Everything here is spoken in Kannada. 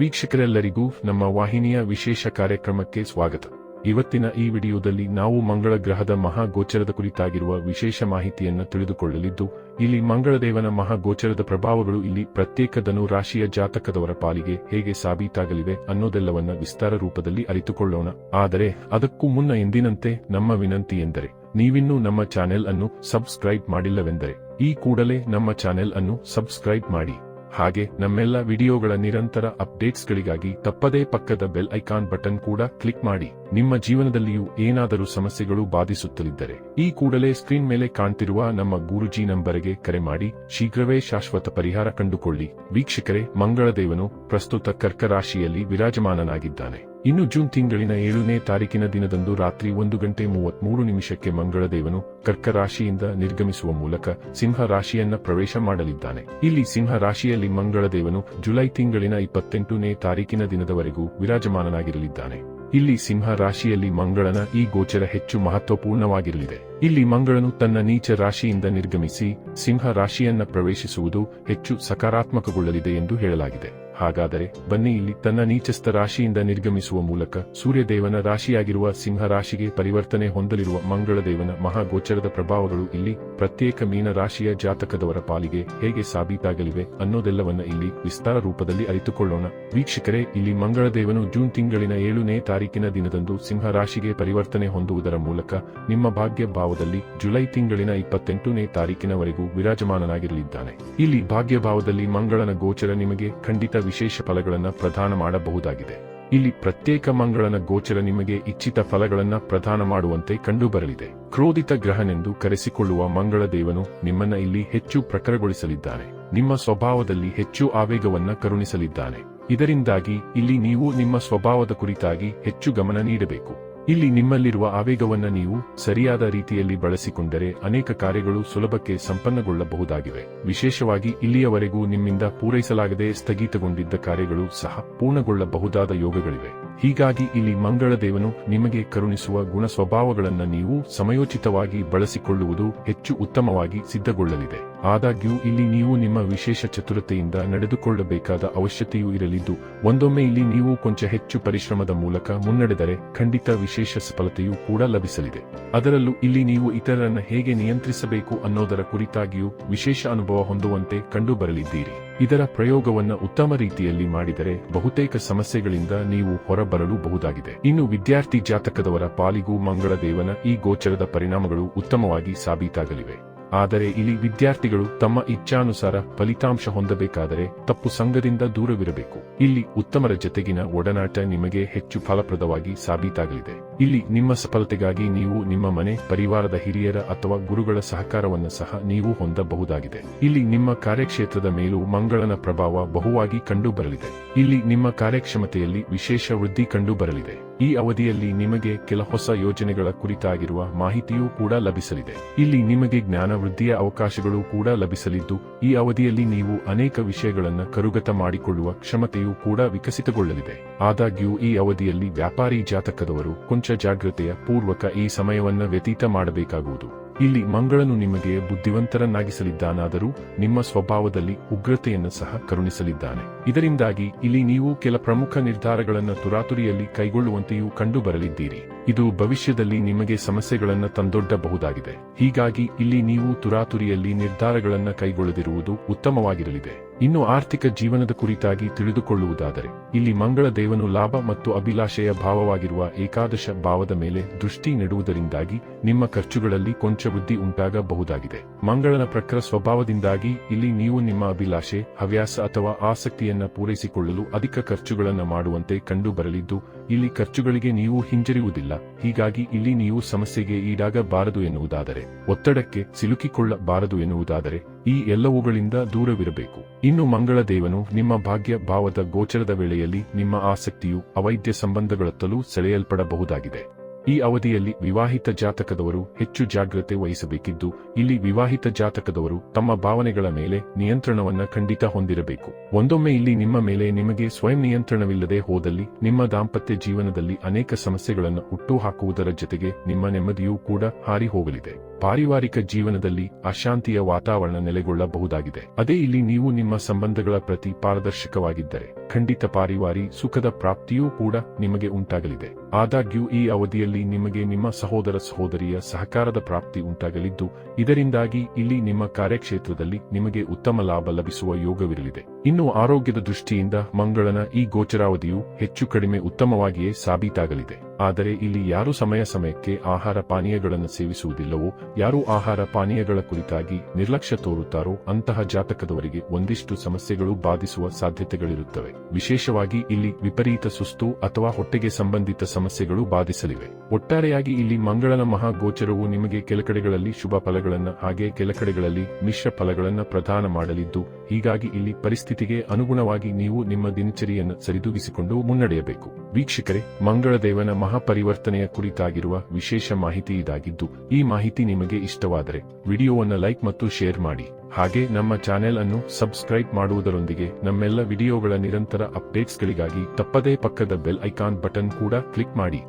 ವೀಕ್ಷಕರೆಲ್ಲರಿಗೂ ನಮ್ಮ ವಾಹಿನಿಯ ವಿಶೇಷ ಕಾರ್ಯಕ್ರಮಕ್ಕೆ ಸ್ವಾಗತ. ಇವತ್ತಿನ ಈ ವಿಡಿಯೋದಲ್ಲಿ ನಾವು ಮಂಗಳ ಗ್ರಹದ ಮಹಾಗೋಚರದ ಕುರಿತಾಗಿರುವ ವಿಶೇಷ ಮಾಹಿತಿಯನ್ನು ತಿಳಿದುಕೊಳ್ಳಲಿದ್ದು, ಇಲ್ಲಿ ಮಂಗಳದೇವನ ಮಹಾಗೋಚರದ ಪ್ರಭಾವಗಳು ಇಲ್ಲಿ ಪ್ರತ್ಯೇಕ ಧನು ರಾಶಿಯ ಜಾತಕದವರ ಪಾಲಿಗೆ ಹೇಗೆ ಸಾಬೀತಾಗಲಿವೆ ಅನ್ನೋದೆಲ್ಲವನ್ನ ವಿಸ್ತಾರ ರೂಪದಲ್ಲಿ ಅರಿತುಕೊಳ್ಳೋಣ. ಆದರೆ ಅದಕ್ಕೂ ಮುನ್ನ ಎಂದಿನಂತೆ ನಮ್ಮ ವಿನಂತಿ ಎಂದರೆ, ನೀವಿನ್ನೂ ನಮ್ಮ ಚಾನೆಲ್ ಅನ್ನು ಸಬ್ಸ್ಕ್ರೈಬ್ ಮಾಡಿಲ್ಲವೆಂದರೆ, ಈ ಕೂಡಲೇ ನಮ್ಮ ಚಾನೆಲ್ ಅನ್ನು ಸಬ್ಸ್ಕ್ರೈಬ್ ಮಾಡಿ. ಹಾಗೆ ನಮ್ಮೆಲ್ಲ ವಿಡಿಯೋಗಳ ನಿರಂತರ ಅಪ್ಡೇಟ್ಸ್ಗಳಿಗಾಗಿ ತಪ್ಪದೇ ಪಕ್ಕದ ಬೆಲ್ ಐಕಾನ್ ಬಟನ್ ಕೂಡ ಕ್ಲಿಕ್ ಮಾಡಿ. ನಿಮ್ಮ ಜೀವನದಲ್ಲಿಯೂ ಏನಾದರೂ ಸಮಸ್ಯೆಗಳು ಬಾಧಿಸುತ್ತಲಿದ್ದರೆ ಈ ಕೂಡಲೇ ಸ್ಕ್ರೀನ್ ಮೇಲೆ ಕಾಣ್ತಿರುವ ನಮ್ಮ ಗುರುಜಿ ನಂಬರ್ಗೆ ಕರೆ ಮಾಡಿ. ಶೀಘ್ರವೇ ಶಾಶ್ವತ ಪರಿಹಾರ ಕಂಡುಕೊಳ್ಳಿ. ವೀಕ್ಷಕರೇ, ಮಂಗಳದೇವನು ಪ್ರಸ್ತುತ ಕರ್ಕರಾಶಿಯಲ್ಲಿ ವಿರಾಜಮಾನನಾಗಿದ್ದಾನೆ. ಇನ್ನು ಜೂನ್ ತಿಂಗಳಿನ ಏಳನೇ ತಾರೀಕಿನ ದಿನದಂದು ರಾತ್ರಿ ಒಂದು ಗಂಟೆ ಮೂವತ್ಮೂರು ನಿಮಿಷಕ್ಕೆ ಮಂಗಳದೇವನು ಕರ್ಕ ರಾಶಿಯಿಂದ ನಿರ್ಗಮಿಸುವ ಮೂಲಕ ಸಿಂಹ ರಾಶಿಯನ್ನ ಪ್ರವೇಶ ಮಾಡಲಿದ್ದಾನೆ. ಇಲ್ಲಿ ಸಿಂಹ ರಾಶಿಯಲ್ಲಿ ಮಂಗಳದೇವನು ಜುಲೈ ತಿಂಗಳಿನ ಇಪ್ಪತ್ತೆಂಟನೇ ತಾರೀಕಿನ ದಿನದವರೆಗೂ ವಿರಾಜಮಾನನಾಗಿರಲಿದ್ದಾನೆ. ಇಲ್ಲಿ ಸಿಂಹ ರಾಶಿಯಲ್ಲಿ ಮಂಗಳನ ಈ ಗೋಚರ ಹೆಚ್ಚು ಮಹತ್ವಪೂರ್ಣವಾಗಿರಲಿದೆ. ಇಲ್ಲಿ ಮಂಗಳನು ತನ್ನ ನೀಚ ರಾಶಿಯಿಂದ ನಿರ್ಗಮಿಸಿ ಸಿಂಹ ರಾಶಿಯನ್ನ ಪ್ರವೇಶಿಸುವುದು ಹೆಚ್ಚು ಸಕಾರಾತ್ಮಕಗೊಳ್ಳಲಿದೆ ಎಂದು ಹೇಳಲಾಗಿದೆ. ಹಾಗಾದರೆ ಬನ್ನಿ ಇಲ್ಲಿ ತನ್ನ ನೀಚಸ್ಥ ರಾಶಿಯಿಂದ ನಿರ್ಗಮಿಸುವ ಮೂಲಕ ಸೂರ್ಯದೇವನ ರಾಶಿಯಾಗಿರುವ ಸಿಂಹ ರಾಶಿಗೆ ಪರಿವರ್ತನೆ ಹೊಂದಲಿರುವ ಮಂಗಳದೇವನ ಮಹಾಗೋಚರದ ಪ್ರಭಾವಗಳು ಇಲ್ಲಿ ಪ್ರತ್ಯೇಕ ಮೀನ ರಾಶಿಯ ಜಾತಕದವರ ಪಾಲಿಗೆ ಹೇಗೆ ಸಾಬೀತಾಗಲಿವೆ ಅನ್ನೋದೆಲ್ಲವನ್ನ ಇಲ್ಲಿ ವಿಸ್ತಾರ ರೂಪದಲ್ಲಿ ಅರಿತುಕೊಳ್ಳೋಣ. ವೀಕ್ಷಕರೇ, ಇಲ್ಲಿ ಮಂಗಳದೇವನು ಜೂನ್ ತಿಂಗಳಿನ ಏಳನೇ ತಾರೀಕಿನ ದಿನದಂದು ಸಿಂಹ ರಾಶಿಗೆ ಪರಿವರ್ತನೆ ಹೊಂದುವುದರ ಮೂಲಕ ನಿಮ್ಮ ಭಾಗ್ಯ ಭಾವದಲ್ಲಿ ಜುಲೈ ತಿಂಗಳಿನ ಇಪ್ಪತ್ತೆಂಟನೇ ತಾರೀಕಿನವರೆಗೂ ವಿರಾಜಮಾನನಾಗಿರಲಿದ್ದಾನೆ. ಇಲ್ಲಿ ಭಾಗ್ಯ ಭಾವದಲ್ಲಿ ಮಂಗಳನ ಗೋಚರ ನಿಮಗೆ ಖಂಡಿತ ವಿಶೇಷ ಫಲಗಳನ್ನು ಪ್ರದಾನ ಮಾಡಬಹುದಾಗಿದೆ. ಇಲ್ಲಿ ಪ್ರತ್ಯೇಕ ಮಂಗಳನ ಗೋಚರ ನಿಮಗೆ ಇಚ್ಛಿತ ಫಲಗಳನ್ನ ಪ್ರದಾನ ಮಾಡುವಂತೆ ಕಂಡುಬರಲಿದೆ. ಕ್ರೋಧಿತ ಗ್ರಹನೆಂದು ಕರೆಸಿಕೊಳ್ಳುವ ಮಂಗಳ ದೇವನು ನಿಮ್ಮನ್ನ ಇಲ್ಲಿ ಹೆಚ್ಚು ಪ್ರಖರಗೊಳಿಸಲಿದ್ದಾನೆ. ನಿಮ್ಮ ಸ್ವಭಾವದಲ್ಲಿ ಹೆಚ್ಚು ಆವೇಗವನ್ನ ಕರುಣಿಸಲಿದ್ದಾನೆ. ಇದರಿಂದಾಗಿ ಇಲ್ಲಿ ನೀವು ನಿಮ್ಮ ಸ್ವಭಾವದ ಕುರಿತಾಗಿ ಹೆಚ್ಚು ಗಮನ ನೀಡಬೇಕು. ಇಲ್ಲಿ ನಿಮ್ಮಲ್ಲಿರುವ ಆವೇಗವನ್ನು ನೀವು ಸರಿಯಾದ ರೀತಿಯಲ್ಲಿ ಬಳಸಿಕೊಂಡರೆ ಅನೇಕ ಕಾರ್ಯಗಳು ಸುಲಭಕ್ಕೆ ಸಂಪನ್ನಗೊಳ್ಳಬಹುದಾಗಿವೆ. ವಿಶೇಷವಾಗಿ ಇಲ್ಲಿಯವರೆಗೂ ನಿಮ್ಮಿಂದ ಪೂರೈಸಲಾಗದೆ ಸ್ಥಗಿತಗೊಂಡಿದ್ದ ಕಾರ್ಯಗಳು ಸಹ ಪೂರ್ಣಗೊಳ್ಳಬಹುದಾದ ಯೋಗಗಳಿವೆ. ಹೀಗಾಗಿ ಇಲ್ಲಿ ಮಂಗಳ ದೇವನು ನಿಮಗೆ ಕರುಣಿಸುವ ಗುಣ ಸ್ವಭಾವಗಳನ್ನು ನೀವು ಸಮಯೋಚಿತವಾಗಿ ಬಳಸಿಕೊಳ್ಳುವುದು ಹೆಚ್ಚು ಉತ್ತಮವಾಗಿ ಸಿದ್ಧಗೊಳ್ಳಲಿದೆ. ಆದಾಗ್ಯೂ, ಇಲ್ಲಿ ನೀವು ನಿಮ್ಮ ವಿಶೇಷ ಚತುರತೆಯಿಂದ ನಡೆದುಕೊಳ್ಳಬೇಕಾದ ಅವಶ್ಯತೆಯೂ ಇರಲಿದ್ದು, ಒಂದೊಮ್ಮೆ ಇಲ್ಲಿ ನೀವು ಕೊಂಚ ಹೆಚ್ಚು ಪರಿಶ್ರಮದ ಮೂಲಕ ಮುನ್ನಡೆದರೆ ಖಂಡಿತ ವಿಶೇಷ ಸಫಲತೆಯೂ ಕೂಡ ಲಭಿಸಲಿದೆ. ಅದರಲ್ಲೂ ಇಲ್ಲಿ ನೀವು ಇತರರನ್ನು ಹೇಗೆ ನಿಯಂತ್ರಿಸಬೇಕು ಅನ್ನೋದರ ಕುರಿತಾಗಿಯೂ ವಿಶೇಷ ಅನುಭವ ಹೊಂದುವಂತೆ ಕಂಡುಬರಲಿದ್ದೀರಿ. ಇದರ ಪ್ರಯೋಗವನ್ನು ಉತ್ತಮ ರೀತಿಯಲ್ಲಿ ಮಾಡಿದರೆ ಬಹುತೇಕ ಸಮಸ್ಯೆಗಳಿಂದ ನೀವು ಹೊರಬರಲು ಬಹುದಾಗಿದೆ ಇನ್ನು ವಿದ್ಯಾರ್ಥಿ ಜಾತಕದವರ ಪಾಲಿಗೂ ಮಂಗಳ ದೇವನ ಈ ಗೋಚರದ ಪರಿಣಾಮಗಳು ಉತ್ತಮವಾಗಿ ಸಾಬೀತಾಗಲಿವೆ. ಆದರೆ ಇಲ್ಲಿ ವಿದ್ಯಾರ್ಥಿಗಳು ತಮ್ಮ ಇಚ್ಛಾನುಸಾರ ಫಲಿತಾಂಶ ಹೊಂದಬೇಕಾದರೆ ತಪ್ಪು ಸಂಘದಿಂದ ದೂರವಿರಬೇಕು. ಇಲ್ಲಿ ಉತ್ತಮರ ಜತೆಗಿನ ಒಡನಾಟ ನಿಮಗೆ ಹೆಚ್ಚು ಫಲಪ್ರದವಾಗಿ ಸಾಬೀತಾಗಲಿದೆ. ಇಲ್ಲಿ ನಿಮ್ಮ ಸಫಲತೆಗಾಗಿ ನೀವು ನಿಮ್ಮ ಮನೆ, ಪರಿವಾರದ ಹಿರಿಯರ ಅಥವಾ ಗುರುಗಳ ಸಹಕಾರವನ್ನು ಸಹ ನೀವು ಹೊಂದಬಹುದಾಗಿದೆ. ಇಲ್ಲಿ ನಿಮ್ಮ ಕಾರ್ಯಕ್ಷೇತ್ರದ ಮೇಲೂ ಮಂಗಳನ ಪ್ರಭಾವ ಬಹುವಾಗಿ ಕಂಡುಬರಲಿದೆ. ಇಲ್ಲಿ ನಿಮ್ಮ ಕಾರ್ಯಕ್ಷಮತೆಯಲ್ಲಿ ವಿಶೇಷ ವೃದ್ಧಿ ಕಂಡುಬರಲಿದೆ. ಈ ಅವಧಿಯಲ್ಲಿ ನಿಮಗೆ ಕೆಲ ಹೊಸ ಯೋಜನೆಗಳ ಕುರಿತಾಗಿರುವ ಮಾಹಿತಿಯೂ ಕೂಡ ಲಭಿಸಲಿದೆ. ಇಲ್ಲಿ ನಿಮಗೆ ಜ್ಞಾನ ವೃದ್ಧಿಯ ಅವಕಾಶಗಳು ಕೂಡ ಲಭಿಸಲಿದ್ದು, ಈ ಅವಧಿಯಲ್ಲಿ ನೀವು ಅನೇಕ ವಿಷಯಗಳನ್ನು ಕರುಗತ ಮಾಡಿಕೊಳ್ಳುವ ಕ್ಷಮತೆಯೂ ಕೂಡ ವಿಕಸಿತಗೊಳ್ಳಲಿದೆ. ಆದಾಗ್ಯೂ, ಈ ಅವಧಿಯಲ್ಲಿ ವ್ಯಾಪಾರಿ ಜಾತಕದವರು ಕೊಂಚ ಜಾಗ್ರತೆಯ ಪೂರ್ವಕ ಈ ಸಮಯವನ್ನು ವ್ಯತೀತ ಮಾಡಬೇಕಾಗುವುದು. ಇಲ್ಲಿ ಮಂಗಳನು ನಿಮಗೆ ಬುದ್ಧಿವಂತರನ್ನಾಗಿಸಲಿದ್ದಾನಾದರೂ ನಿಮ್ಮ ಸ್ವಭಾವದಲ್ಲಿ ಉಗ್ರತೆಯನ್ನು ಸಹ ಕರುಣಿಸಲಿದ್ದಾನೆ. ಇದರಿಂದಾಗಿ ಇಲ್ಲಿ ನೀವು ಕೆಲ ಪ್ರಮುಖ ನಿರ್ಧಾರಗಳನ್ನು ತುರಾತುರಿಯಲ್ಲಿ ಕೈಗೊಳ್ಳುವಂತೆಯೂ ಕಂಡುಬರಲಿದ್ದೀರಿ. ಇದು ಭವಿಷ್ಯದಲ್ಲಿ ನಿಮಗೆ ಸಮಸ್ಯೆಗಳನ್ನು ತಂದೊಡ್ಡಬಹುದಾಗಿದೆ. ಹೀಗಾಗಿ ಇಲ್ಲಿ ನೀವು ತುರಾತುರಿಯಲ್ಲಿ ನಿರ್ಧಾರಗಳನ್ನು ಕೈಗೊಳ್ಳದಿರುವುದು ಉತ್ತಮವಾಗಿರಲಿದೆ. ಇನ್ನು ಆರ್ಥಿಕ ಜೀವನದ ಕುರಿತಾಗಿ ತಿಳಿದುಕೊಳ್ಳುವುದಾದರೆ, ಇಲ್ಲಿ ಮಂಗಳ ದೇವನು ಲಾಭ ಮತ್ತು ಅಭಿಲಾಷೆಯ ಭಾವವಾಗಿರುವ ಏಕಾದಶ ಭಾವದ ಮೇಲೆ ದೃಷ್ಟಿ ನೆಡುವುದರಿಂದಾಗಿ ನಿಮ್ಮ ಖರ್ಚುಗಳಲ್ಲಿ ಕೊಂಚ ವೃದ್ಧಿ ಉಂಟಾಗಬಹುದಾಗಿದೆ. ಮಂಗಳನ ಪ್ರಖರ ಸ್ವಭಾವದಿಂದಾಗಿ ಇಲ್ಲಿ ನೀವು ನಿಮ್ಮ ಅಭಿಲಾಷೆ, ಹವ್ಯಾಸ ಅಥವಾ ಆಸಕ್ತಿಯನ್ನ ಪೂರೈಸಿಕೊಳ್ಳಲು ಅಧಿಕ ಖರ್ಚುಗಳನ್ನು ಮಾಡುವಂತೆ ಕಂಡುಬರಲಿದ್ದು, ಇಲ್ಲಿ ಖರ್ಚುಗಳಿಗೆ ನೀವು ಹಿಂಜರಿಯುವುದಿಲ್ಲ. ಹೀಗಾಗಿ ಇಲ್ಲಿ ನೀವು ಸಮಸ್ಯೆಗೆ ಈಡಾಗಬಾರದು ಎನ್ನುವುದಾದರೆ, ಒತ್ತಡಕ್ಕೆ ಸಿಲುಕಿಕೊಳ್ಳಬಾರದು ಎನ್ನುವುದಾದರೆ ಈ ಎಲ್ಲವುಗಳಿಂದ ದೂರವಿರಬೇಕು. ಇನ್ನು ಮಂಗಳ ದೇವನು ನಿಮ್ಮ ಭಾಗ್ಯ ಭಾವದ ಗೋಚರದ ವೇಳೆಯಲ್ಲಿ ನಿಮ್ಮ ಆಸಕ್ತಿಯು ಅವೈದ್ಯ ಸಂಬಂಧಗಳತ್ತಲೂ ಸೆಳೆಯಲ್ಪಡಬಹುದಾಗಿದೆ. ಈ ಅವಧಿಯಲ್ಲಿ ವಿವಾಹಿತ ಜಾತಕದವರು ಹೆಚ್ಚು ಜಾಗ್ರತೆ ವಹಿಸಬೇಕಿದ್ದು, ಇಲ್ಲಿ ವಿವಾಹಿತ ಜಾತಕದವರು ತಮ್ಮ ಭಾವನೆಗಳ ಮೇಲೆ ನಿಯಂತ್ರಣವನ್ನ ಖಂಡಿತ ಹೊಂದಿರಬೇಕು. ಒಂದೊಮ್ಮೆ ಇಲ್ಲಿ ನಿಮ್ಮ ಮೇಲೆ ನಿಮಗೆ ಸ್ವಯಂ ನಿಯಂತ್ರಣವಿಲ್ಲದೆ ಹೋದಲ್ಲಿ ನಿಮ್ಮ ದಾಂಪತ್ಯ ಜೀವನದಲ್ಲಿ ಅನೇಕ ಸಮಸ್ಯೆಗಳನ್ನು ಹುಟ್ಟುಹಾಕುವುದರ ಜೊತೆಗೆ ನಿಮ್ಮ ನೆಮ್ಮದಿಯೂ ಕೂಡ ಹಾರಿ ಹೋಗಲಿದೆ. ಪಾರಿವಾರಿಕ ಜೀವನದಲ್ಲಿ ಅಶಾಂತಿಯ ವಾತಾವರಣ ನೆಲೆಗೊಳ್ಳಬಹುದಾಗಿದೆ. ಅದೇ ಇಲ್ಲಿ ನೀವು ನಿಮ್ಮ ಸಂಬಂಧಗಳ ಪ್ರತಿ ಪಾರದರ್ಶಕವಾಗಿದ್ದರೆ, ಖಂಡಿತ ಪಾರಿವಾರಿ ಸುಖದ ಪ್ರಾಪ್ತಿಯೂ ಕೂಡ ನಿಮಗೆ ಉಂಟಾಗಲಿದೆ. ಆದಾಗ್ಯೂ ಈ ಅವಧಿಯಲ್ಲಿ ನಿಮಗೆ ನಿಮ್ಮ ಸಹೋದರ ಸಹೋದರಿಯ ಸಹಕಾರದ ಪ್ರಾಪ್ತಿ ಉಂಟಾಗಲಿದ್ದು, ಇದರಿಂದಾಗಿ ಇಲ್ಲಿ ನಿಮ್ಮ ಕಾರ್ಯಕ್ಷೇತ್ರದಲ್ಲಿ ನಿಮಗೆ ಉತ್ತಮ ಲಾಭ ಲಭಿಸುವ ಯೋಗವಿರಲಿದೆ. ಇನ್ನು ಆರೋಗ್ಯದ ದೃಷ್ಟಿಯಿಂದ ಮಂಗಳನ ಈ ಗೋಚರಾವಧಿಯು ಹೆಚ್ಚು ಕಡಿಮೆ ಉತ್ತಮವಾಗಿಯೇ ಸಾಬೀತಾಗಲಿದೆ. ಆದರೆ ಇಲ್ಲಿ ಯಾರು ಸಮಯ ಸಮಯಕ್ಕೆ ಆಹಾರ ಪಾನೀಯಗಳನ್ನು ಸೇವಿಸುವುದಿಲ್ಲವೋ, ಯಾರು ಆಹಾರ ಪಾನೀಯಗಳ ಕುರಿತಾಗಿ ನಿರ್ಲಕ್ಷ್ಯ ತೋರುತ್ತಾರೋ ಅಂತಹ ಜಾತಕದವರಿಗೆ ಒಂದಿಷ್ಟು ಸಮಸ್ಯೆಗಳು ಬಾಧಿಸುವ ಸಾಧ್ಯತೆಗಳಿರುತ್ತವೆ. ವಿಶೇಷವಾಗಿ ಇಲ್ಲಿ ವಿಪರೀತ ಸುಸ್ತು ಅಥವಾ ಹೊಟ್ಟೆಗೆ ಸಂಬಂಧಿತ ಸಮಸ್ಯೆಗಳು ಬಾಧಿಸಲಿವೆ. ಒಟ್ಟಾರೆಯಾಗಿ ಇಲ್ಲಿ ಮಂಗಳನ ಮಹಾಗೋಚರವು ನಿಮಗೆ ಕೆಲಕಡೆಗಳಲ್ಲಿ ಶುಭ ಫಲಗಳನ್ನು ಹಾಗೆ ಕೆಲಕಡೆಗಳಲ್ಲಿ ಮಿಶ್ರ ಫಲಗಳನ್ನು ಪ್ರದಾನ ಮಾಡಲಿದ್ದು, ಹೀಗಾಗಿ ಇಲ್ಲಿ ಪರಿಸ್ಥಿತಿಗೆ ಅನುಗುಣವಾಗಿ ನೀವು ನಿಮ್ಮ ದಿನಚರಿಯನ್ನು ಸರಿದೂಗಿಸಿಕೊಂಡು ಮುನ್ನಡೆಯಬೇಕು. ವೀಕ್ಷಕರೇ, ಮಂಗಳದೇವನ ಮಹಾಪರಿವರ್ತನೆಯ ಕುರಿತಾಗಿರುವ ವಿಶೇಷ ಮಾಹಿತಿ ಇದಾಗಿದ್ದು, ಈ ಮಾಹಿತಿ ನಿಮಗೆ ಇಷ್ಟವಾದರೆ ವಿಡಿಯೋವನ್ನು ಲೈಕ್ ಮತ್ತು ಶೇರ್ ಮಾಡಿ. ಹಾಗೆ ನಮ್ಮ ಚಾನೆಲ್ ಅನ್ನು ಸಬ್ಸ್ಕ್ರೈಬ್ ಮಾಡುವುದರೊಂದಿಗೆ ನಮ್ಮೆಲ್ಲ ವಿಡಿಯೋಗಳ ನಿರಂತರ ಅಪ್ಡೇಟ್ಸ್ಗಳಿಗಾಗಿ ತಪ್ಪದೇ ಪಕ್ಕದ ಬೆಲ್ ಐಕಾನ್ ಬಟನ್ ಕೂಡ ಕ್ಲಿಕ್ ಮಾಡಿ.